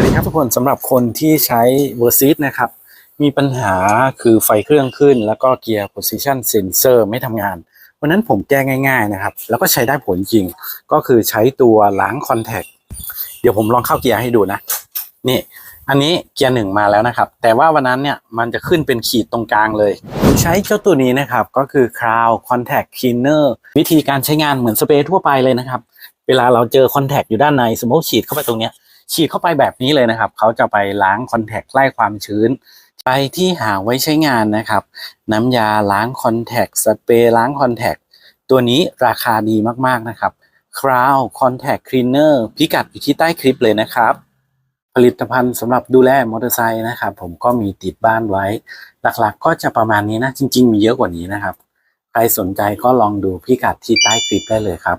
วัสดีครับทุกคนสำหรับคนที่ใช้เวอร์ซินะครับ มีปัญหาคือไฟเครื่องขึ้น แล้วก็เกียร์ position sensor ไม่ทำงาน วันนั้นผมแก้ง่าย ๆนะครับ แล้วก็ใช้ได้ผลจริง ก็คือใช้ตัวล้างคอนแทคเดี๋ยวผมลองเข้าเกียร์ให้ดูนะ นี่ อันนี้เกียร์หนึ่งมาแล้วนะครับ แต่ว่าวันนั้นเนี่ยมันจะขึ้นเป็นขีดตรงกลางเลย ใช้เจ้าตัวนี้นะครับ ก็คือ Cloud Contact Cleaner วิธีการใช้งานเหมือนสเปรย์ทั่วไปเลยนะครับ เวลาเราเจอคอนแทคอยู่ด้านในสมมติฉีดเข้าไปตรงเนี้ย ฉีดเข้าไปแบบนี้เลยนะครับ เขาจะไปล้างคอนแทคไล่ความชื้น ไปที่หาไว้ใช้งานนะครับ น้ำยาล้างคอนแทคสเปรย์ล้างคอนแทคตัวนี้ราคาดีมากๆนะครับ Crown Contact Cleaner พิกัดอยู่ที่ใต้คลิปเลยนะครับ ผลิตภัณฑ์สำหรับดูแลมอเตอร์ไซค์นะครับ ผมก็มีติดบ้านไว้ หลักๆ ก็จะประมาณนี้นะ จริง ๆ มีเยอะกว่านี้นะครับ ใครสนใจก็ลองดูพิกัดที่ใต้คลิปได้เลยครับ